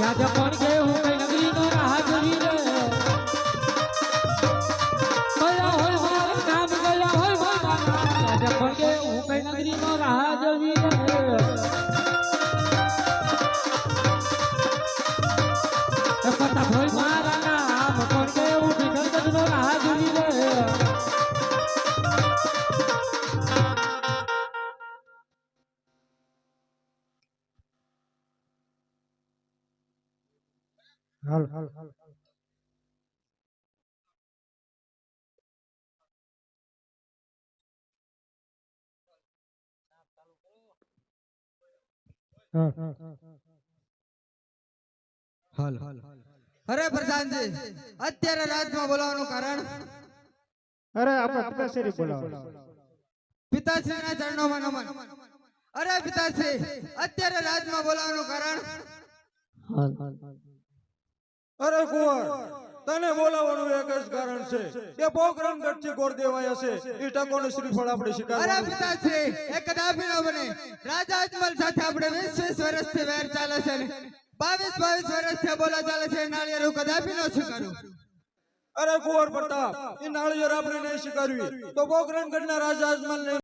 રાજા પણ હાલ હાલ હાલ હાલ અરે પ્રધાનજી અત્યારે રાજમાં બોલાવવાનું કારણ અરે આપણે પિતાશ્રી બોલાવો પિતાશ્રીના ચરણોમાં નમન અરે પિતાશ્રી અત્યારે રાજમાં બોલાવવાનું કારણ અરે કુંવર તને બોલાવવાનું એક જ કારણ છે. કે પોકરણ ગઢથી ગોળ દેવાયા છે એ ટકોનું શ્રીફળ આપણે અરે સ્વીકારવાનું પિતાશ્રી એક કદાપી ન બને. રાજા અજમલ સાથે આપણે વીસ વીસ વર્ષથી વેર ચાલે છે બાવીસ બાવીસ વર્ષથી બોલા ચાલે છે નાળિયેર કદાપી ન સ્વીકારું. અરે કુંવર પ્રતાપ એ નાળિયેર આપણે નહીં સ્વીકારવી તો પોકરણ ગઢના રાજા અજમલ